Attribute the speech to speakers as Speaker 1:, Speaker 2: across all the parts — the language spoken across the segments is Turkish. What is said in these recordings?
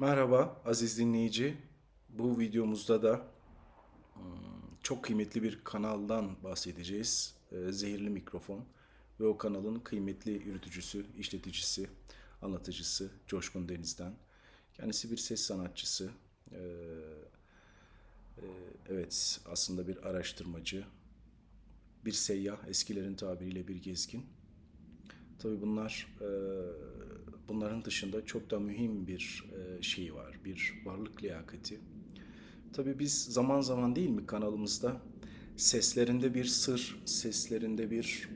Speaker 1: Merhaba aziz dinleyici. Bu videomuzda da hmm, çok kıymetli bir kanaldan bahsedeceğiz. Ee, Zehirli Mikrofon ve o kanalın kıymetli yürütücüsü, işleticisi, anlatıcısı Coşkun Deniz'den. Kendisi bir ses sanatçısı. Ee, e, Evet, aslında bir araştırmacı, bir seyyah, eskilerin tabiriyle bir gezgin. Tabii bunlar e, bunların dışında çok da mühim bir e, şey var. Bir varlık liyakati. Tabii biz zaman zaman değil mi kanalımızda seslerinde bir sır, seslerinde bir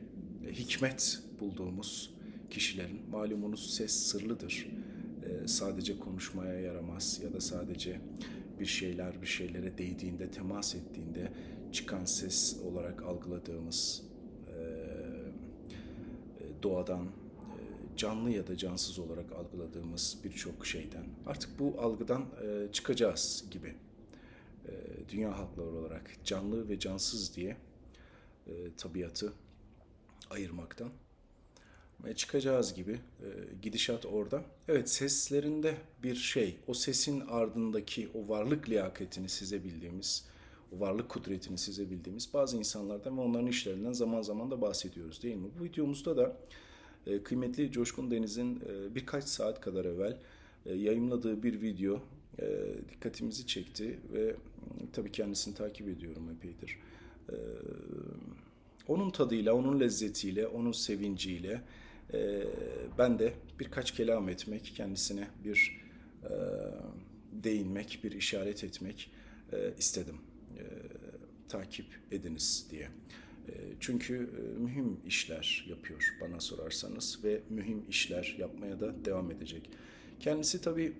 Speaker 1: hikmet bulduğumuz kişilerin malumunuz ses sırlıdır. E, sadece konuşmaya yaramaz ya da sadece bir şeyler bir şeylere değdiğinde, temas ettiğinde çıkan ses olarak algıladığımız doğadan e, canlı ya da cansız olarak algıladığımız birçok şeyden artık bu algıdan e, çıkacağız gibi. E, Dünya halkları olarak canlı ve cansız diye tabiatı ayırmaktan çıkacağız gibi gidişat orada. Evet seslerinde bir şey, o sesin ardındaki o varlık liyakatini size bildiğimiz, varlık kudretini size bildiğimiz bazı insanlardan ve onların işlerinden zaman zaman da bahsediyoruz değil mi? Bu videomuzda da e, kıymetli Coşkun Deniz'in e, birkaç saat kadar evvel e, yayımladığı bir video dikkatimizi çekti ve tabii kendisini takip ediyorum epeydir. Onun tadıyla, onun lezzetiyle, onun sevinciyle ben de birkaç kelam etmek, kendisine bir değinmek, bir işaret etmek istedim. Takip ediniz diye. E, çünkü e, mühim işler yapıyor bana sorarsanız ve mühim işler yapmaya da devam edecek. Kendisi tabii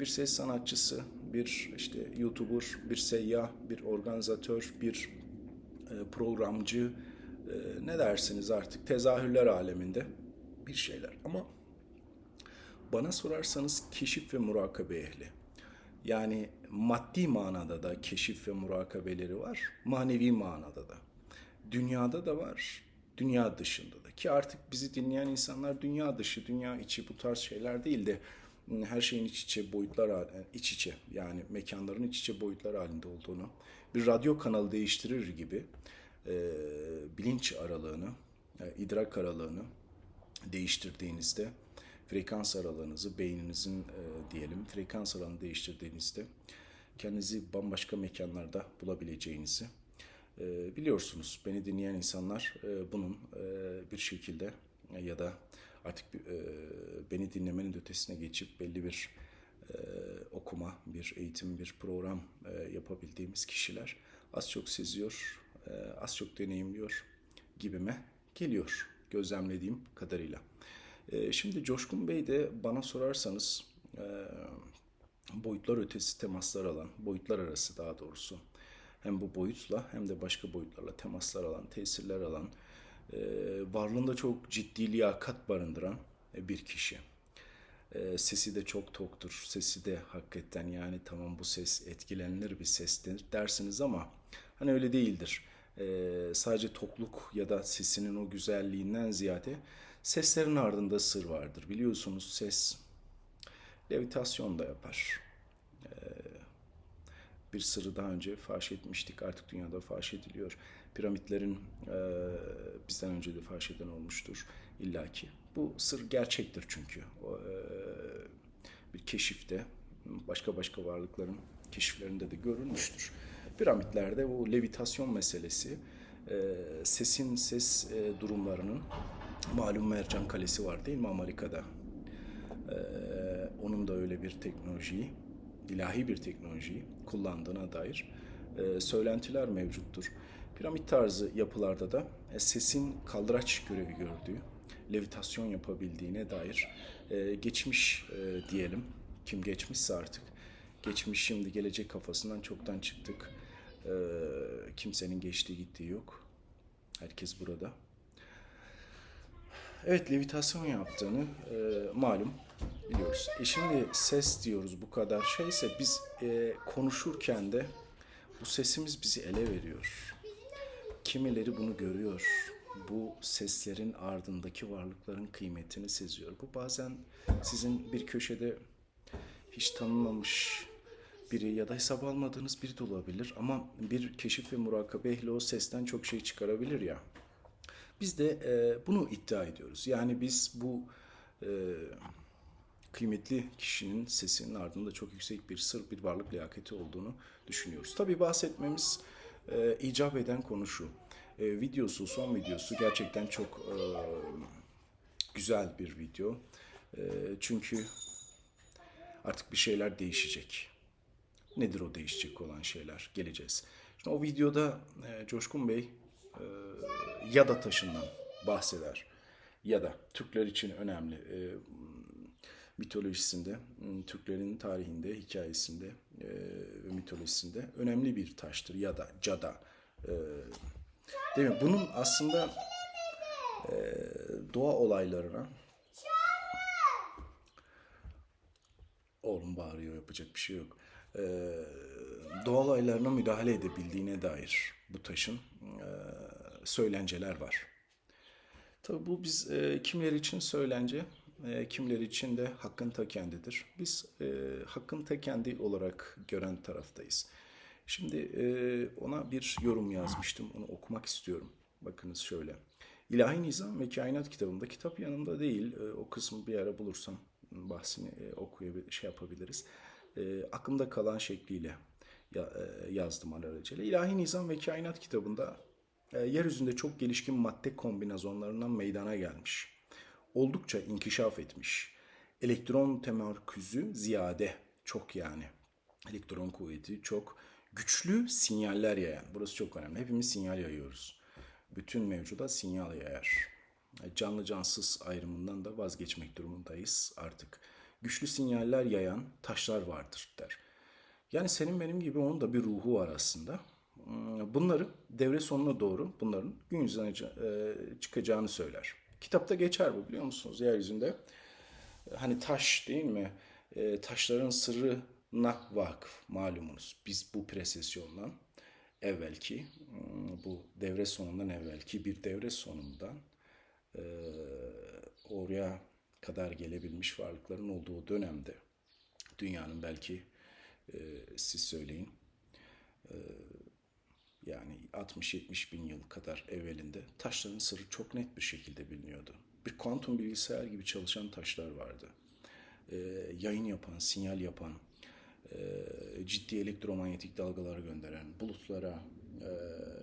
Speaker 1: bir ses sanatçısı, bir işte YouTuber, bir seyyah, bir organizatör, bir e, programcı, e, ne dersiniz artık tezahürler aleminde bir şeyler. Ama bana sorarsanız keşif ve murakabe ehli. Yani maddi manada da keşif ve murakabeleri var, manevi manada da. Dünyada da var, dünya dışında da. Ki artık bizi dinleyen insanlar dünya dışı, dünya içi bu tarz şeyler değil de her şeyin iç içe boyutlar hal- iç içe yani mekanların iç içe boyutlar halinde olduğunu bir radyo kanalı değiştirir gibi e, bilinç aralığını, e, idrak aralığını değiştirdiğinizde frekans aralığınızı beyninizin e, diyelim frekans aralığını değiştirdiğinizde kendinizi bambaşka mekanlarda bulabileceğinizi e, biliyorsunuz. Beni dinleyen insanlar e, bunun e, bir şekilde ya da artık e, beni dinlemenin ötesine geçip belli bir e, okuma, bir eğitim, bir program e, yapabildiğimiz kişiler az çok seziyor, e, az çok deneyimliyor gibime geliyor gözlemlediğim kadarıyla. E, şimdi Coşkun Bey de bana sorarsanız e, boyutlar ötesi temaslar alan, boyutlar arası daha doğrusu hem bu boyutla hem de başka boyutlarla temaslar alan, tesirler alan, e, varlığında çok ciddi liyakat barındıran e, bir kişi. Sesi de çok toktur. Sesi de hakikaten yani tamam bu ses etkilenilir bir sestir dersiniz ama hani öyle değildir. E, sadece tokluk ya da sesinin o güzelliğinden ziyade seslerin ardında sır vardır. Biliyorsunuz ses levitasyon da yapar. Bir sırrı daha önce faş etmiştik. Artık dünyada faş ediliyor. Piramitlerin e, bizden önce de faş eden olmuştur illaki. Bu sır gerçektir çünkü. E, bir keşifte başka başka varlıkların keşiflerinde de görülmüştür. Piramitlerde o levitasyon meselesi e, sesin ses durumlarının malum Mercan Kalesi var değil mi Amerika'da? E, onun da öyle bir teknolojiyi ilahi bir teknolojiyi kullandığına dair e, söylentiler mevcuttur. Piramit tarzı yapılarda da e, sesin kaldıraç görevi gördüğü, levitasyon yapabildiğine dair e, geçmiş diyelim, kim geçmişse artık, geçmiş şimdi gelecek kafasından çoktan çıktık. Kimsenin geçtiği gittiği yok. Herkes burada. Evet levitasyon yaptığını e, malum biliyoruz. E şimdi ses diyoruz bu kadar şeyse biz e, konuşurken de bu sesimiz bizi ele veriyor. Kimileri bunu görüyor. Bu seslerin ardındaki varlıkların kıymetini seziyor. Bu bazen sizin bir köşede hiç tanınmamış biri ya da hesap almadığınız biri de olabilir ama bir keşif ve murakabeyle o sesten çok şey çıkarabilir ya. Biz de e, bunu iddia ediyoruz. Yani biz bu e, kıymetli kişinin sesinin ardında çok yüksek bir sır, bir varlık liyakati olduğunu düşünüyoruz. Tabii bahsetmemiz e, icap eden konu şu. E, videosu, son videosu gerçekten çok e, güzel bir video. E, çünkü artık bir şeyler değişecek. Nedir o değişecek olan şeyler? Geleceğiz. Şimdi o videoda e, Coşkun Bey e, Yada taşından bahseder. Yada Türkler için önemli. E, mitolojisinde, Türklerin tarihinde, hikayesinde e, ve mitolojisinde önemli bir taştır. Yada, cada. E, değil mi? Bunun aslında e, doğa olaylarına Oğlum bağırıyor yapacak bir şey yok. Ee, doğal olaylarına müdahale edebildiğine dair bu taşın e, söylenceler var. Tabii bu biz e, kimler için söylence, e, kimler için de hakkın ta kendidir. Biz e, hakkın ta kendi olarak gören taraftayız. Şimdi e, ona bir yorum yazmıştım, onu okumak istiyorum. Bakınız şöyle. İlahi Nizam ve Kainat kitabımda, kitap yanımda değil, e, o kısmı bir ara bulursam bahsini e, okuyabilir, şey yapabiliriz. E, aklımda kalan şekliyle ya, e, yazdım alelacele. İlahi Nizam ve Kainat kitabında e, yeryüzünde çok gelişkin madde kombinasyonlarından meydana gelmiş. Oldukça inkişaf etmiş. Elektron temerküzü ziyade çok yani. Elektron kuvveti çok güçlü sinyaller yayan. Burası çok önemli. Hepimiz sinyal yayıyoruz. Bütün mevcuda sinyal yayar. Canlı cansız ayrımından da vazgeçmek durumundayız artık. Güçlü sinyaller yayan taşlar vardır der. Yani senin benim gibi onun da bir ruhu var aslında. Bunları devre sonuna doğru bunların gün yüzüne e, çıkacağını söyler. Kitapta geçer bu biliyor musunuz yeryüzünde. Hani taş değil mi? E, taşların sırrına vakıf malumunuz. Biz bu presesyondan evvelki hmm, bu devre sonundan evvelki bir devre sonundan e, oraya kadar gelebilmiş varlıkların olduğu dönemde dünyanın belki e, siz söyleyin e, yani 60-70 bin yıl kadar evvelinde taşların sırrı çok net bir şekilde biliniyordu. Bir kuantum bilgisayar gibi çalışan taşlar vardı. E, yayın yapan, sinyal yapan, e, ciddi elektromanyetik dalgalar gönderen, bulutlara, e,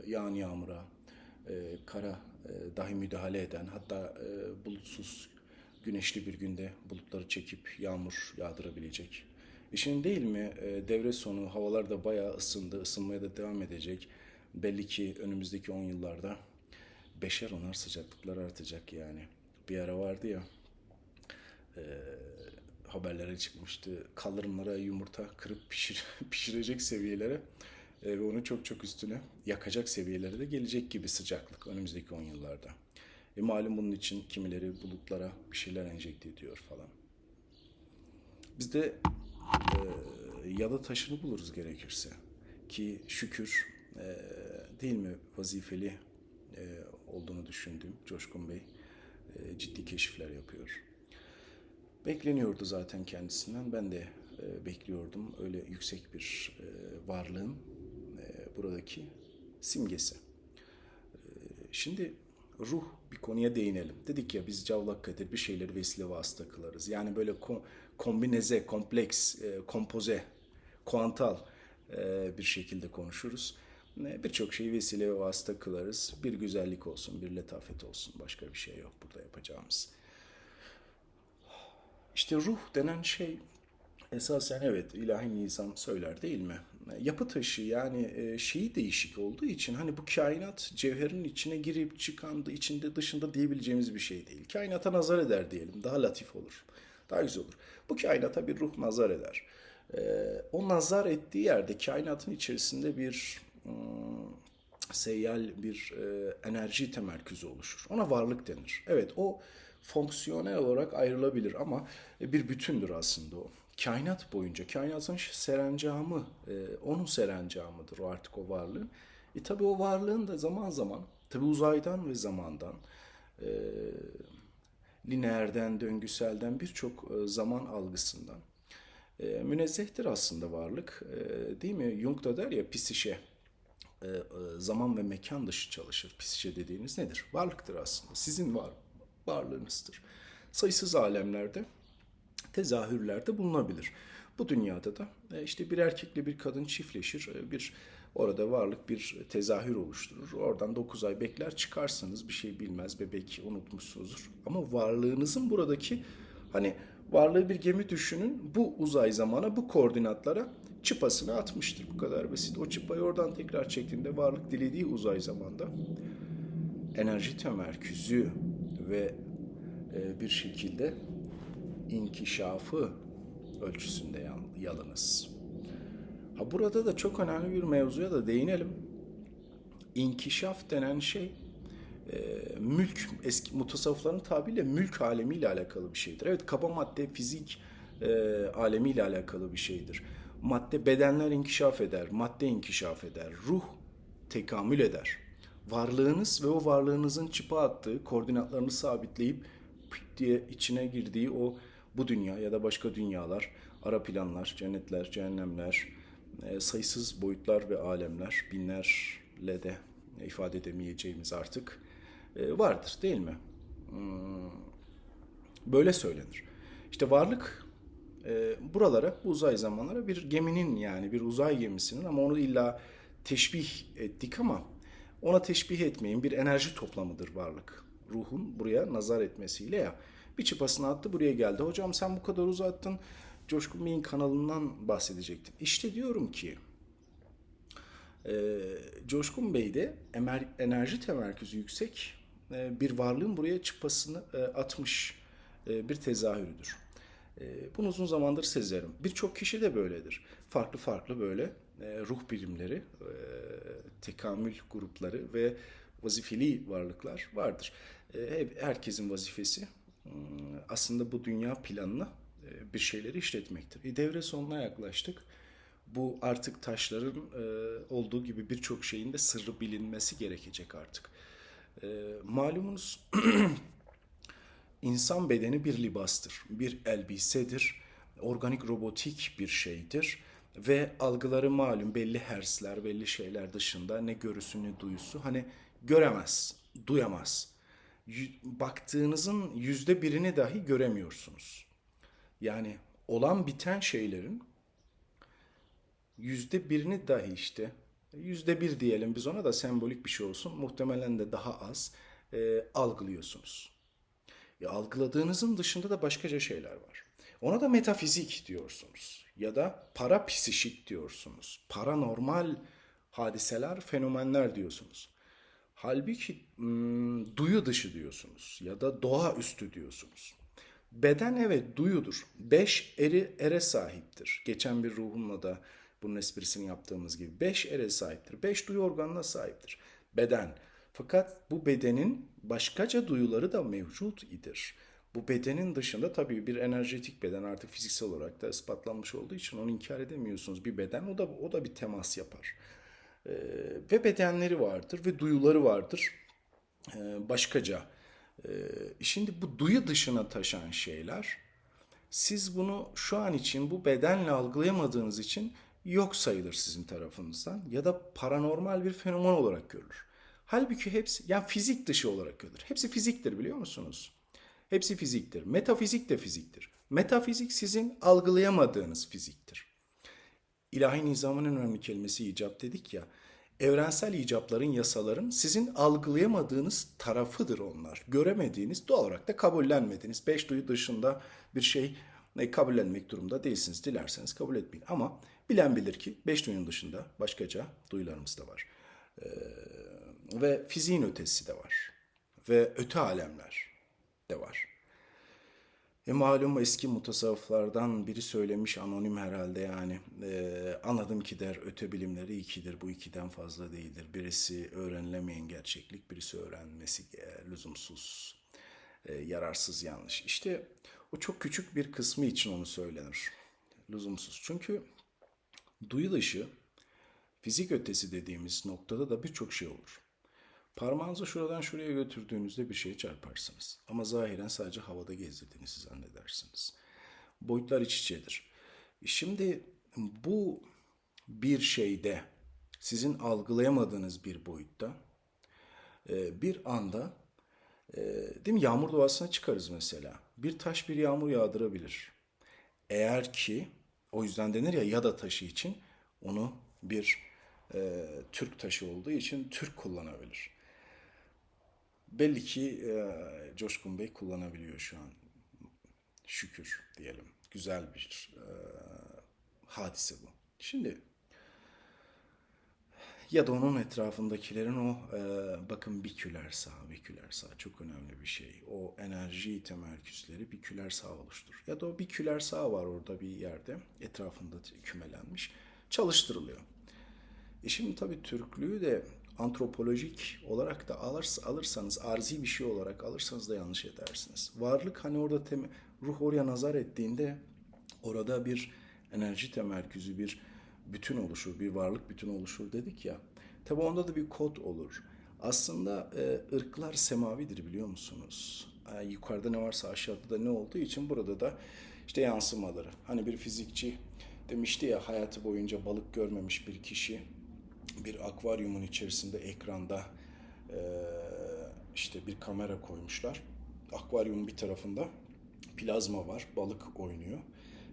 Speaker 1: yağan yağmura, e, kara e, dahi müdahale eden, hatta e, bulutsuz güneşli bir günde bulutları çekip yağmur yağdırabilecek. İşin değil mi e, devre sonu havalar da bayağı ısındı, ısınmaya da devam edecek. Belli ki önümüzdeki 10 yıllarda beşer onar sıcaklıklar artacak yani. Bir ara vardı ya e, haberlere çıkmıştı. Kaldırımlara yumurta kırıp pişir, pişirecek seviyelere e, ve onu çok çok üstüne yakacak seviyelere de gelecek gibi sıcaklık önümüzdeki 10 yıllarda. E malum bunun için kimileri bulutlara bir şeyler enjekte ediyor falan. Biz de e, yada taşını buluruz gerekirse. Ki şükür e, değil mi vazifeli e, olduğunu düşündüğüm Coşkun Bey e, ciddi keşifler yapıyor. Bekleniyordu zaten kendisinden. Ben de e, bekliyordum öyle yüksek bir e, varlığın e, buradaki simgesi. E, şimdi ruh bir konuya değinelim. Dedik ya biz cavlak kadir bir şeyleri vesile vasıta kılarız. Yani böyle ko- kombineze, kompleks, e, kompoze, kuantal e, bir şekilde konuşuruz. E, Birçok şeyi vesile ve vasıta kılarız. Bir güzellik olsun, bir letafet olsun. Başka bir şey yok burada yapacağımız. İşte ruh denen şey esasen evet ilahi nizam söyler değil mi? Yapı taşı yani e, şeyi değişik olduğu için hani bu kainat cevherin içine girip çıkan içinde dışında diyebileceğimiz bir şey değil. Kainata nazar eder diyelim daha latif olur. Daha güzel olur. Bu kainata bir ruh nazar eder. E, o nazar ettiği yerde kainatın içerisinde bir hmm, seyyal bir e, enerji temerküzü oluşur. Ona varlık denir. Evet o fonksiyonel olarak ayrılabilir ama e, bir bütündür aslında o. Kainat boyunca, kainatın serencamı, e, onun serencamıdır o artık o varlığın. E tabi o varlığın da zaman zaman, tabi uzaydan ve zamandan, e, lineerden, döngüselden birçok e, zaman algısından E, münezzehtir aslında varlık. E, değil mi? Jung da der ya psişe e, zaman ve mekan dışı çalışır. Psişe dediğiniz nedir? Varlıktır aslında. Sizin var, varlığınızdır. Sayısız alemlerde, tezahürlerde bulunabilir. Bu dünyada da e, işte bir erkekle bir kadın çiftleşir. E, Bir orada varlık bir tezahür oluşturur. Oradan 9 ay bekler çıkarsınız. Bir şey bilmez. Bebek unutmuşsunuzdur. Ama varlığınızın buradaki hani varlığı bir gemi düşünün. Bu uzay zamana, bu koordinatlara çıpasını atmıştır. Bu kadar basit. O çıpayı oradan tekrar çektiğinde varlık dilediği uzay zamanda enerji temerküzü ve e, bir şekilde inkişafı ölçüsünde yalınız. Ha burada da çok önemli bir mevzuya da değinelim. İnkişaf denen şey e, mülk, eski mutasavvıfların tabiriyle mülk alemiyle alakalı bir şeydir. Evet kaba madde, fizik e, alemiyle alakalı bir şeydir. Madde, bedenler inkişaf eder, madde inkişaf eder, ruh tekamül eder. Varlığınız ve o varlığınızın çıpa attığı, koordinatlarını sabitleyip pıt diye içine girdiği o bu dünya ya da başka dünyalar, ara planlar, cennetler, cehennemler, e, sayısız boyutlar ve alemler, binlerle de ifade edemeyeceğimiz artık e, vardır değil mi? Hmm, Böyle söylenir. İşte varlık e, buralara, bu uzay zamanlara bir geminin yani bir uzay gemisinin ama onu illa teşbih ettik ama ona teşbih etmeyin bir enerji toplamıdır varlık. Ruhun buraya nazar etmesiyle ya. Bir çıpasını attı buraya geldi. Hocam sen bu kadar uzattın. Coşkun Bey'in kanalından bahsedecektin. İşte diyorum ki e, Coşkun Bey'de emer, enerji temerküzü yüksek e, bir varlığın buraya çıpasını e, atmış e, bir tezahürüdür. E, bunu uzun zamandır sezerim. Birçok kişi de böyledir. Farklı farklı böyle ruh birimleri, e, tekamül grupları ve vazifeli varlıklar vardır. E, herkesin vazifesi hmm, aslında bu dünya planına e, bir şeyleri işletmektir. E, devre sonuna yaklaştık. Bu artık taşların e, olduğu gibi birçok şeyin de sırrı bilinmesi gerekecek artık. E, malumunuz İnsan bedeni bir libastır, bir elbisedir, organik robotik bir şeydir ve algıları malum belli hersler, belli şeyler dışında ne görüsü ne duyusu hani göremez, duyamaz. Baktığınızın yüzde birini dahi göremiyorsunuz. Yani olan biten şeylerin yüzde birini dahi işte yüzde bir diyelim biz ona da sembolik bir şey olsun muhtemelen de daha az e, algılıyorsunuz. Ya algıladığınızın dışında da başkaca şeyler var. Ona da metafizik diyorsunuz ya da parapsişik diyorsunuz. Paranormal hadiseler, fenomenler diyorsunuz. Halbuki hmm, duyu dışı diyorsunuz ya da doğaüstü diyorsunuz. Beden evet duyudur. Beş eri ere sahiptir. Geçen bir ruhumla da bunun esprisini yaptığımız gibi. Beş ere sahiptir. Beş duyu organına sahiptir. Beden. Fakat bu bedenin başkaca duyuları da mevcut idir. Bu bedenin dışında tabii bir enerjetik beden artık fiziksel olarak da ispatlanmış olduğu için onu inkar edemiyorsunuz. Bir beden o da o da bir temas yapar. Ee, ve bedenleri vardır ve duyuları vardır. Ee, başkaca. Ee, şimdi bu duyu dışına taşan şeyler siz bunu şu an için bu bedenle algılayamadığınız için yok sayılır sizin tarafınızdan ya da paranormal bir fenomen olarak görülür. Halbuki hepsi yani fizik dışı olarak görülür. Hepsi fiziktir biliyor musunuz? Hepsi fiziktir. Metafizik de fiziktir. Metafizik sizin algılayamadığınız fiziktir. İlahi nizamın en önemli kelimesi icap dedik ya. Evrensel icapların, yasaların sizin algılayamadığınız tarafıdır onlar. Göremediğiniz, doğal olarak da kabullenmediğiniz. Beş duyu dışında bir şey e, kabullenmek durumda değilsiniz. Dilerseniz kabul etmeyin. Ama bilen bilir ki beş duyunun dışında başkaca duyularımız da var. Ee, ve fiziğin ötesi de var. Ve öte alemler de var. E malum eski mutasavvıflardan biri söylemiş anonim herhalde yani e, anladım ki der öte bilimleri ikidir bu ikiden fazla değildir. Birisi öğrenilemeyen gerçeklik birisi öğrenmesi e, lüzumsuz e, yararsız yanlış. İşte o çok küçük bir kısmı için onu söylenir lüzumsuz. Çünkü duyu fizik ötesi dediğimiz noktada da birçok şey olur. Parmağınızı şuradan şuraya götürdüğünüzde bir şeye çarparsınız. Ama zahiren sadece havada gezdirdiğinizi zannedersiniz. Boyutlar iç içedir. Şimdi bu bir şeyde sizin algılayamadığınız bir boyutta e, bir anda e, değil mi yağmur doğasına çıkarız mesela. Bir taş bir yağmur yağdırabilir. Eğer ki o yüzden denir ya ya da taşı için onu bir e, Türk taşı olduğu için Türk kullanabilir. Belli ki e, Coşkun Bey kullanabiliyor şu an. Şükür diyelim. Güzel bir e, hadise bu. Şimdi ya da onun etrafındakilerin o e, bakın biküler sağ, biküler sağ çok önemli bir şey. O enerji temerküsleri biküler sağ oluşturur. Ya da o biküler sağ var orada bir yerde etrafında kümelenmiş çalıştırılıyor. E şimdi tabii Türklüğü de antropolojik olarak da alırsa, alırsanız, arzi bir şey olarak alırsanız da yanlış edersiniz. Varlık hani orada tem- ruh oraya nazar ettiğinde orada bir enerji temerküzü, bir bütün oluşur, bir varlık bütün oluşur dedik ya. Tabii onda da bir kod olur. Aslında e, ırklar semavidir biliyor musunuz? E, yukarıda ne varsa aşağıda da ne olduğu için burada da işte yansımaları. Hani bir fizikçi demişti ya hayatı boyunca balık görmemiş bir kişi bir akvaryumun içerisinde ekranda e, işte bir kamera koymuşlar. Akvaryumun bir tarafında plazma var, balık oynuyor.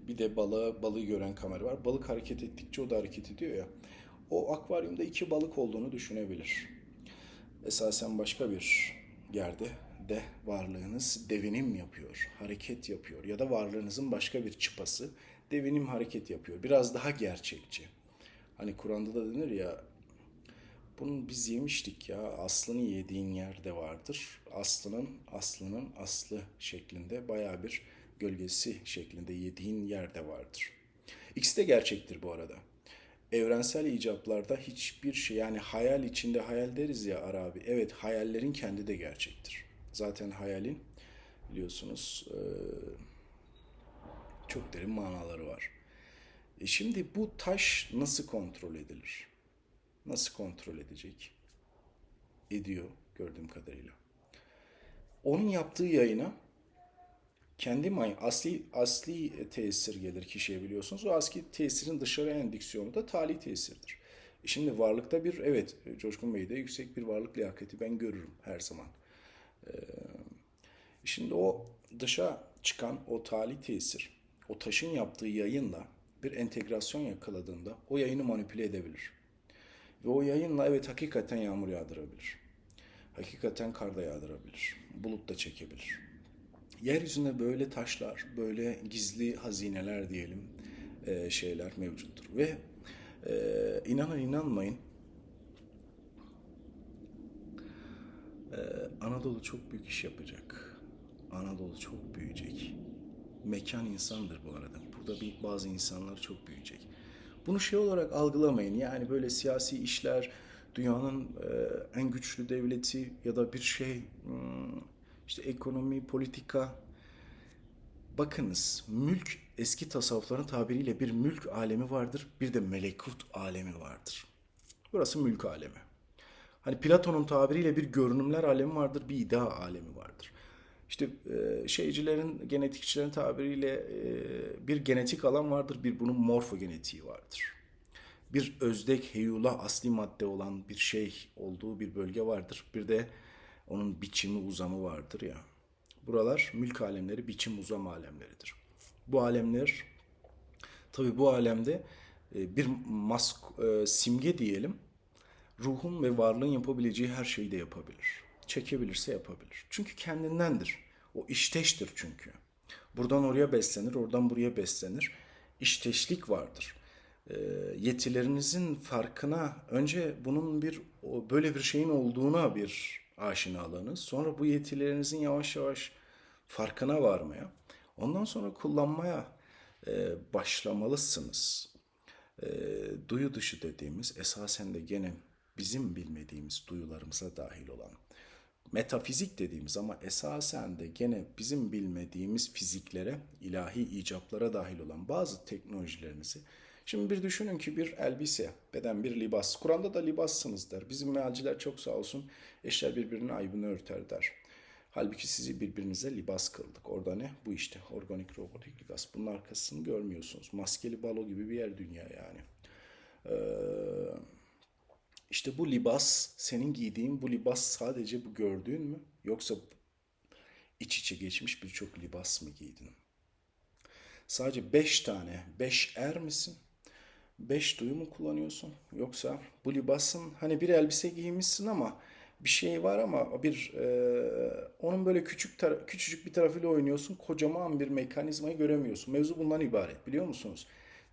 Speaker 1: Bir de balığı, balığı gören kamera var. Balık hareket ettikçe o da hareket ediyor ya. O akvaryumda iki balık olduğunu düşünebilir. Esasen başka bir yerde de varlığınız devinim yapıyor, hareket yapıyor. Ya da varlığınızın başka bir çıpası devinim hareket yapıyor. Biraz daha gerçekçi. Hani Kur'an'da da denir ya bunu biz yemiştik ya aslını yediğin yerde vardır. Aslının aslının aslı şeklinde baya bir gölgesi şeklinde yediğin yerde vardır. İkisi de gerçektir bu arada. Evrensel icaplarda hiçbir şey yani hayal içinde hayal deriz ya Arabi. Evet hayallerin kendi de gerçektir. Zaten hayalin biliyorsunuz çok derin manaları var. E şimdi bu taş nasıl kontrol edilir? Nasıl kontrol edecek? Ediyor gördüğüm kadarıyla. Onun yaptığı yayına kendi may asli asli tesir gelir kişiye biliyorsunuz. O asli tesirin dışarı endüksiyonu da tali tesirdir. E şimdi varlıkta bir evet Coşkun Bey'de yüksek bir varlık liyakati ben görürüm her zaman. Ee, şimdi o dışa çıkan o tali tesir, o taşın yaptığı yayınla bir entegrasyon yakaladığında o yayını manipüle edebilir. Ve o yayınla evet hakikaten yağmur yağdırabilir. Hakikaten kar da yağdırabilir. Bulut da çekebilir. Yeryüzünde böyle taşlar, böyle gizli hazineler diyelim e, şeyler mevcuttur. Ve e, inanın inanmayın e, Anadolu çok büyük iş yapacak. Anadolu çok büyüyecek. Mekan insandır bu arada. Burada bir bazı insanlar çok büyüyecek. Bunu şey olarak algılamayın. Yani böyle siyasi işler, dünyanın e, en güçlü devleti ya da bir şey, hmm, işte ekonomi, politika. Bakınız, mülk eski tasavvufların tabiriyle bir mülk alemi vardır, bir de melekut alemi vardır. Burası mülk alemi. Hani Platon'un tabiriyle bir görünümler alemi vardır, bir iddia alemi vardır. İşte e, şeycilerin, genetikçilerin tabiriyle e, bir genetik alan vardır, bir bunun morfogenetiği vardır. Bir özdek, heyula, asli madde olan bir şey olduğu bir bölge vardır. Bir de onun biçimi, uzamı vardır ya. Buralar mülk alemleri, biçim, uzam alemleridir. Bu alemler, tabi bu alemde e, bir mask, simge diyelim, ruhun ve varlığın yapabileceği her şeyi de yapabilir çekebilirse yapabilir. Çünkü kendindendir. O işteştir çünkü. Buradan oraya beslenir, oradan buraya beslenir. İşteşlik vardır. E, yetilerinizin farkına önce bunun bir böyle bir şeyin olduğuna bir aşinalığınız. Sonra bu yetilerinizin yavaş yavaş farkına varmaya, ondan sonra kullanmaya e, başlamalısınız. E, duyu dışı dediğimiz esasen de gene bizim bilmediğimiz duyularımıza dahil olan metafizik dediğimiz ama esasen de gene bizim bilmediğimiz fiziklere, ilahi icaplara dahil olan bazı teknolojilerimizi Şimdi bir düşünün ki bir elbise, beden bir libas. Kur'an'da da libassınız der. Bizim mealciler çok sağ olsun eşler birbirinin ayıbını örter der. Halbuki sizi birbirinize libas kıldık. Orada ne? Bu işte organik robotik libas. Bunun arkasını görmüyorsunuz. Maskeli balo gibi bir yer dünya yani. Ee, işte bu libas, senin giydiğin bu libas sadece bu gördüğün mü? Yoksa iç içe geçmiş birçok libas mı giydin? Sadece beş tane, beş er misin? Beş duyu mu kullanıyorsun? Yoksa bu libasın hani bir elbise giymişsin ama bir şey var ama bir e, onun böyle küçük tara- küçücük bir tarafıyla oynuyorsun. Kocaman bir mekanizmayı göremiyorsun. Mevzu bundan ibaret biliyor musunuz?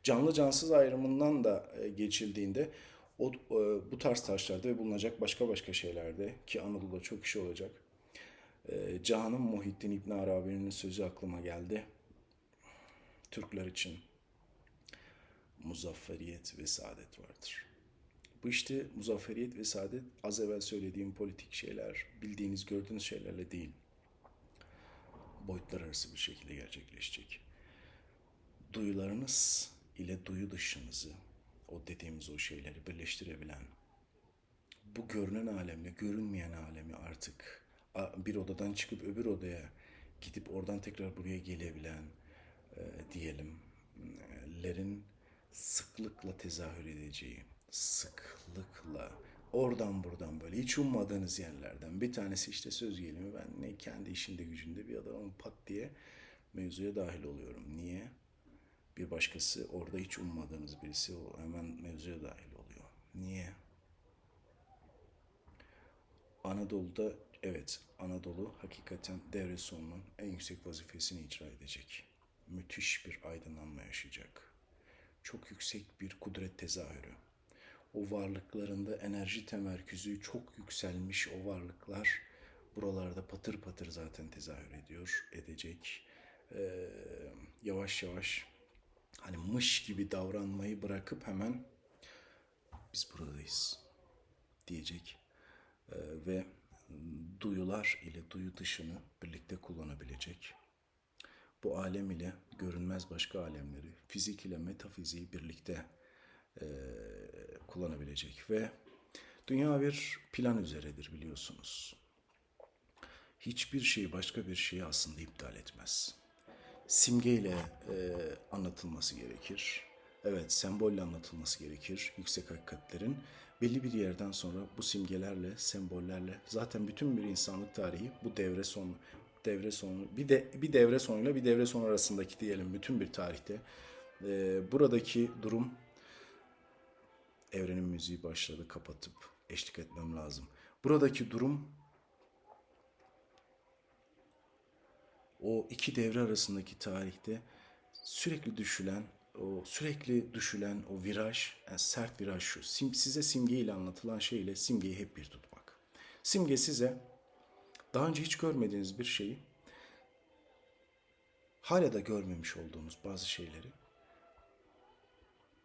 Speaker 1: Canlı cansız ayrımından da e, geçildiğinde o e, bu tarz taşlarda ve bulunacak başka başka şeylerde ki Anadolu'da çok işi olacak. E, Canım Muhittin İbn Arabi'nin sözü aklıma geldi. Türkler için muzafferiyet ve saadet vardır. Bu işte muzafferiyet ve saadet az evvel söylediğim politik şeyler, bildiğiniz, gördüğünüz şeylerle değil. Boyutlar arası bir şekilde gerçekleşecek. Duyularınız ile duyu dışınızı, o dediğimiz o şeyleri birleştirebilen, bu görünen alemle görünmeyen alemi artık bir odadan çıkıp öbür odaya gidip oradan tekrar buraya gelebilen e, diyelim e, sıklıkla tezahür edeceği, sıklıkla oradan buradan böyle hiç ummadığınız yerlerden bir tanesi işte söz gelimi ben ne kendi işinde gücünde bir adamın pat diye mevzuya dahil oluyorum. Niye? Bir başkası orada hiç ummadığınız birisi o hemen mevzuya dahil oluyor. Niye? Anadolu'da evet Anadolu hakikaten devre sonunun en yüksek vazifesini icra edecek. Müthiş bir aydınlanma yaşayacak. Çok yüksek bir kudret tezahürü. O varlıklarında enerji temerküzü çok yükselmiş o varlıklar buralarda patır patır zaten tezahür ediyor, edecek. Ee, yavaş yavaş hani mış gibi davranmayı bırakıp hemen biz buradayız diyecek Ee, ve duyular ile duyu dışını birlikte kullanabilecek. Bu alem ile görünmez başka alemleri, fizik ile metafiziği birlikte e, kullanabilecek ve dünya bir plan üzeredir biliyorsunuz. Hiçbir şeyi başka bir şeyi aslında iptal etmez. Simgeyle e, anlatılması gerekir. Evet, sembolle anlatılması gerekir yüksek hakikatlerin. Belli bir yerden sonra bu simgelerle, sembollerle zaten bütün bir insanlık tarihi bu devre sonu devre sonu bir de bir devre sonuyla bir devre sonu arasındaki diyelim bütün bir tarihte e, buradaki durum evrenin müziği başladı kapatıp eşlik etmem lazım. Buradaki durum o iki devre arasındaki tarihte sürekli düşülen o sürekli düşülen o viraj, yani sert viraj şu. Sim, size simge ile anlatılan şey ile simgeyi hep bir tutmak. Simge size daha önce hiç görmediğiniz bir şeyi hala da görmemiş olduğunuz bazı şeyleri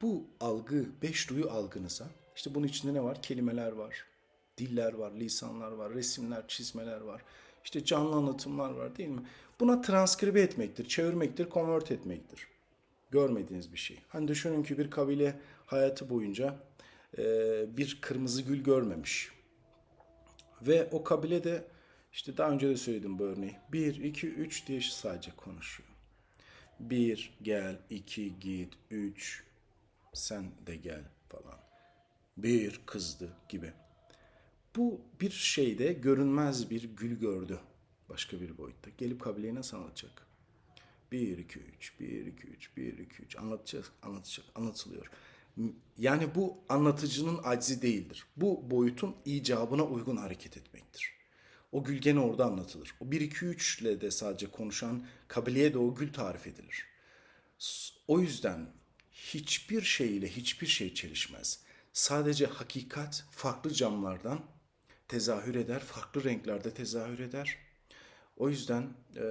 Speaker 1: bu algı, beş duyu algınıza işte bunun içinde ne var? Kelimeler var, diller var, lisanlar var, resimler, çizmeler var. İşte canlı anlatımlar var değil mi? Buna transkribe etmektir, çevirmektir, convert etmektir. Görmediğiniz bir şey. Hani düşünün ki bir kabile hayatı boyunca e, bir kırmızı gül görmemiş. Ve o kabile de işte daha önce de söyledim bu örneği. 1, 2, 3 diye sadece konuşuyor. 1 gel, 2 git, 3 sen de gel falan. Bir kızdı gibi. Bu bir şeyde görünmez bir gül gördü başka bir boyutta. Gelip kabileye nasıl anlatacak? 1, 2, 3, 1, 2, 3, 1, 2, 3 anlatacak, anlatacak, anlatılıyor. Yani bu anlatıcının aczi değildir. Bu boyutun icabına uygun hareket etmektir. O gül gene orada anlatılır. O 1, 2, 3 ile de sadece konuşan kabileye de o gül tarif edilir. O yüzden hiçbir şey ile hiçbir şey çelişmez. Sadece hakikat farklı camlardan tezahür eder, farklı renklerde tezahür eder. O yüzden e,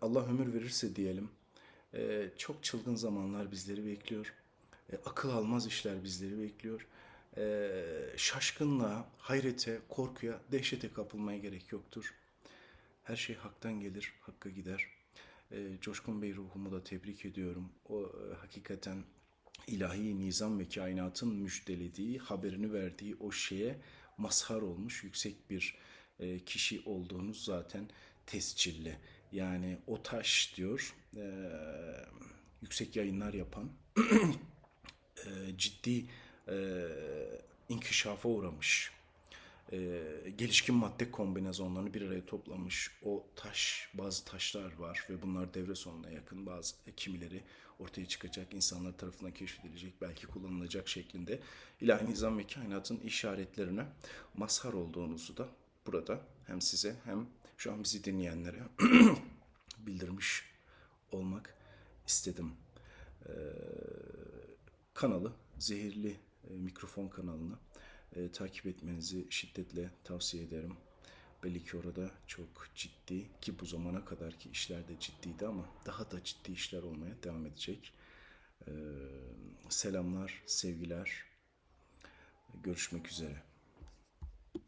Speaker 1: Allah ömür verirse diyelim e, çok çılgın zamanlar bizleri bekliyor. E, akıl almaz işler bizleri bekliyor. E, şaşkınlığa, hayrete, korkuya, dehşete kapılmaya gerek yoktur. Her şey haktan gelir, hakka gider. E, Coşkun Bey ruhumu da tebrik ediyorum. O e, hakikaten ilahi nizam ve kainatın müjdelediği, haberini verdiği o şeye mazhar olmuş yüksek bir e, kişi olduğunuz zaten tescilli. Yani o taş diyor e, yüksek yayınlar yapan e, ciddi e, inkişafa uğramış e, gelişkin madde kombinasyonlarını bir araya toplamış o taş bazı taşlar var ve bunlar devre sonuna yakın bazı kimileri ortaya çıkacak insanlar tarafından keşfedilecek belki kullanılacak şeklinde ilahi nizam ve kainatın işaretlerine mazhar olduğunuzu da burada hem size hem şu an bizi dinleyenlere bildirmiş olmak istedim. Ee, kanalı Zehirli e, Mikrofon kanalını e, takip etmenizi şiddetle tavsiye ederim. Belli ki orada çok ciddi ki bu zamana kadarki işler de ciddiydi ama daha da ciddi işler olmaya devam edecek. Ee, selamlar, sevgiler. Görüşmek üzere.